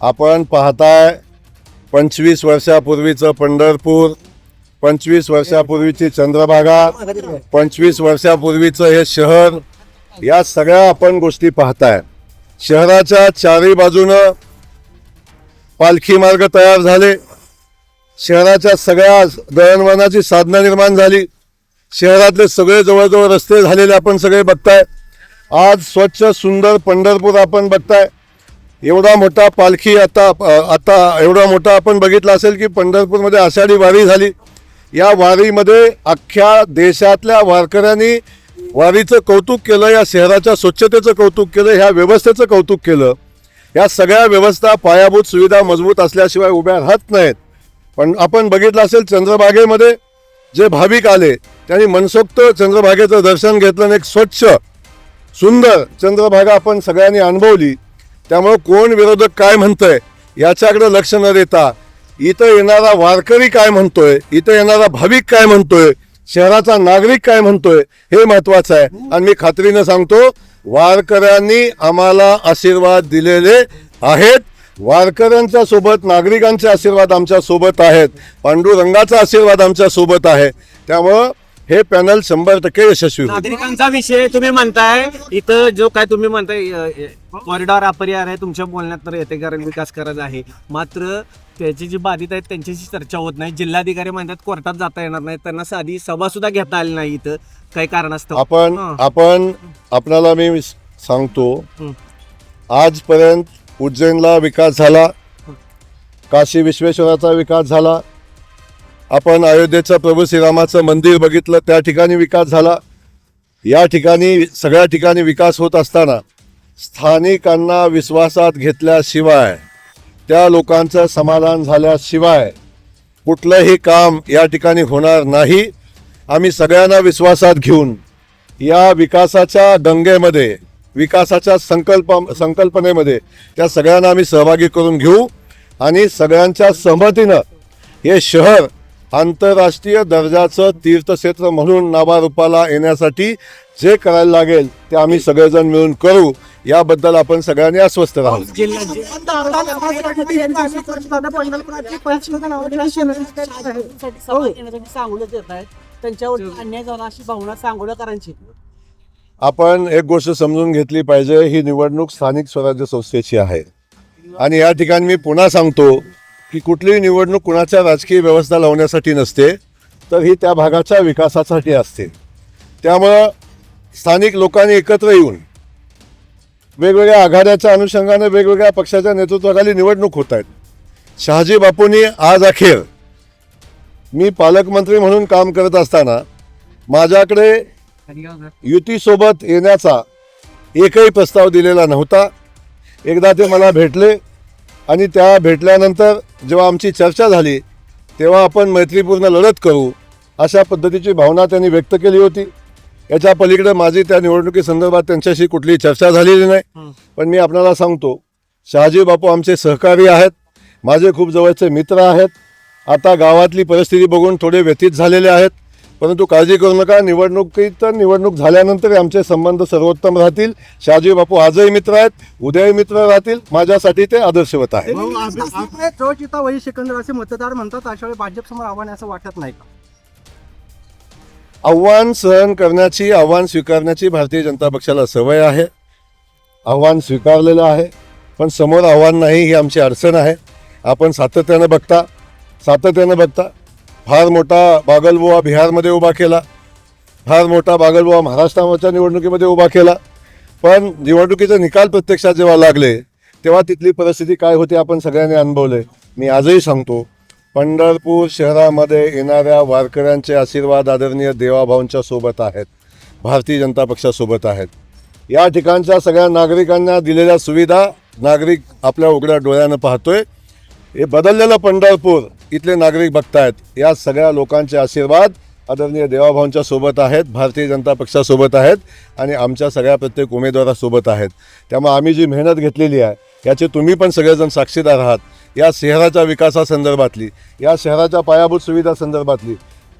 आपण पाहताय पंचवीस वर्षापूर्वीचं पंढरपूर पंचवीस वर्षापूर्वीची चंद्रभागा पंचवीस वर्षापूर्वीचं हे शहर या सगळ्या आपण गोष्टी पाहताय. शहराच्या चारही बाजूनं पालखी मार्ग तयार झाले. शहराच्या सगळ्या दळणवळणाची साधना निर्माण झाली. शहरातले सगळे जवळजवळ रस्ते झालेले आपण सगळे बघताय. आज स्वच्छ सुंदर पंढरपूर आपण बघताय. एवढा मोठा पालखी आता आता एवढा मोठा आपण बघितला असेल की पंढरपूरमध्ये आषाढी वारी झाली. या वारीमध्ये अख्ख्या देशातल्या वारकऱ्यांनी वारीचं कौतुक केलं या शहराच्या स्वच्छतेचं कौतुक केलं ह्या व्यवस्थेचं कौतुक केलं. या सगळ्या व्यवस्था पायाभूत सुविधा मजबूत असल्याशिवाय उभ्या राहत नाहीत. पण आपण बघितलं असेल चंद्रभागेमध्ये जे भाविक आले त्यांनी मनसोक्त चंद्रभागेचं दर्शन घेतलं आणि एक स्वच्छ सुंदर चंद्रभागा आपण सगळ्यांनी अनुभवली. त्यामुळं कोण विरोधक काय म्हणतंय याच्याकडे लक्ष न देता इथं येणारा वारकरी काय म्हणतोय इथं येणारा भाविक काय म्हणतोय शहराचा नागरिक काय म्हणतोय हे महत्वाचं आहे. आणि मी खात्रीनं सांगतो वारकऱ्यांनी आम्हाला आशीर्वाद दिलेले आहेत. वारकऱ्यांच्या सोबत नागरिकांचे आशीर्वाद आमच्यासोबत आहेत. पांडुरंगाचा आशीर्वाद आमच्यासोबत आहे. त्यामुळं हे पॅनल शंभर टक्के यशस्वी होईल. नागरिकांचा विषय तुम्ही म्हणताय इथं जो काय तुम्ही म्हणताय कॉरिडॉर अपरिहार आहे तुमच्या बोलण्यात तर येते कारण विकास करायचा आहे. मात्र त्याची जी बाधित आहेत त्यांच्याशी चर्चा होत नाही. जिल्हाधिकारी म्हणतात कोर्टात जाता येणार नाही. त्यांना साधी सभा सुद्धा घेता आली नाही इथं. काही कारणास्तव. आपण हां. आपण आपल्याला मी सांगतो हं. आजपर्यंत उज्जैनला विकास झाला. काशी विश्वेश्वराचा विकास झाला. आपण अयोध्येचं प्रभू श्रीरामाचं मंदिर बघितलं त्या ठिकाणी विकास झाला. या ठिकाणी सगळ्या ठिकाणी विकास होत असताना स्थानिकांना विश्वासात घेतल्याशिवाय त्या लोकांचं समाधान झाल्याशिवाय कुठलंही काम या ठिकाणी होणार नाही. आम्ही सगळ्यांना विश्वासात घेऊन या विकासाच्या गंगेमध्ये विकासाच्या संकल्प संकल्पनेमध्ये त्या सगळ्यांना आम्ही सहभागी करून घेऊ आणि सगळ्यांच्या सहमतीनं हे शहर आंतरराष्ट्रीय दर्जाचं तीर्थक्षेत्र म्हणून नावारूपाला येण्यासाठी जे करायला लागेल ते आम्ही सगळेजण मिळून करू. याबद्दल आपण सगळ्यांनी अस्वस्थ राहू. त्यांच्यावर अन्याय झाला अशी भावना आपण एक गोष्ट समजून घेतली पाहिजे ही निवडणूक स्थानिक स्वराज्य संस्थेची आहे. आणि या ठिकाणी मी पुन्हा सांगतो की कुठलीही निवडणूक कुणाच्या राजकीय व्यवस्था लावण्यासाठी नसते तर ही त्या भागाच्या विकासासाठी असते. त्यामुळं स्थानिक लोकांनी एकत्र येऊन वेगवेगळ्या आघाड्याच्या अनुषंगाने वेगवेगळ्या पक्षाच्या नेतृत्वाखाली निवडणूक होत आहेत. शहाजी बापूंनी आज अखेर मी पालकमंत्री म्हणून काम करत असताना माझ्याकडे युतीसोबत येण्याचा एकही प्रस्ताव दिलेला नव्हता. एकदा ते मला भेटले. आणि त्या भेटल्यानंतर जेव्हा आमची चर्चा झाली तेव्हा आपण मैत्रीपूर्ण लढत करू अशा पद्धतीची भावना त्यांनी व्यक्त केली होती. याच्या पलीकडे माझी त्या निवडणुकीसंदर्भात त्यांच्याशी कुठलीही चर्चा झालेली नाही. पण मी आपल्याला सांगतो शहाजी बापू आमचे सहकारी आहेत माझे खूप जवळचे मित्र आहेत. आता गावातली परिस्थिती बघून थोडे व्यथित झालेले आहेत. परंतु काळजी करू नका. निवडणुकीत तर निवडणूक झाल्यानंतर आमचे संबंध सर्वोत्तम राहतील. शहाजी बापू आजही मित्र आहेत. उद्याही मित्र राहतील. माझ्यासाठी ते आदर्शवत वही सिकंदर असे मतदार म्हणतात. अशा वेळी आव्हान आहे असं वाटत नाही आव्हान सहन करण्याची आव्हान स्वीकारण्याची भारतीय जनता पक्षाला सवय आहे. आव्हान स्वीकारलेलं आहे. पण समोर आव्हान नाही ही आमची अडचण आहे. आपण सातत्यानं बघता. सातत्यानं बघता. फार मोठा बागलबुवा बिहारमध्ये उभा केला. फार मोठा बागलबुवा महाराष्ट्राच्या निवडणुकीमध्ये उभा केला. पण निवडणुकीचे निकाल प्रत्यक्षात जेव्हा लागले तेव्हा तिथली परिस्थिती काय होती आपण सगळ्यांनी अनुभवले. मी आजही सांगतो पंढरपूर शहरामध्ये येणाऱ्या वारकऱ्यांचे आशीर्वाद आदरणीय देवाभाऊंच्या सोबत आहेत. भारतीय जनता पक्षासोबत आहेत. या ठिकाणच्या सगळ्या नागरिकांना दिलेल्या सुविधा नागरिक आपल्या उघड्या डोळ्यानं पाहतोय. हे बदललेलं पंढरपूर इथले नागरिक बघतायत. या सगळ्या लोकांचे आशीर्वाद आदरणीय देवाभाऊंच्या सोबत आहेत भारतीय जनता पक्षासोबत आहेत आणि आमच्या सगळ्या प्रत्येक उमेदवारासोबत आहेत. त्यामुळे आम्ही जी मेहनत घेतलेली आहे याचे तुम्ही पण सगळेजण साक्षीदार आहात. या शहराच्या विकासासंदर्भातली या शहराच्या पायाभूत सुविधा संदर्भातली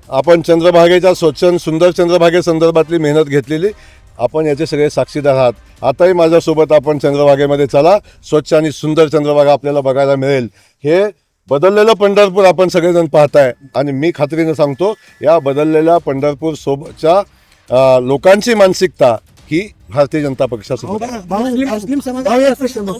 आपण चंद्रभागेच्या स्वच्छ सुंदर चंद्रभागेसंदर्भातली मेहनत घेतलेली आपण याचे सगळे साक्षीदार आहात. आताही माझ्यासोबत आपण चंद्रभागेमध्ये चला स्वच्छ आणि सुंदर चंद्रभागा आपल्याला बघायला मिळेल. हे बदललेलं पंढरपूर आपण सगळेजण पाहताय. आणि मी खात्रीनं सांगतो या बदललेल्या पंढरपूर सोबतच्या अं, लोकांची मानसिकता ही भारतीय जनता पक्षासोबत. समाज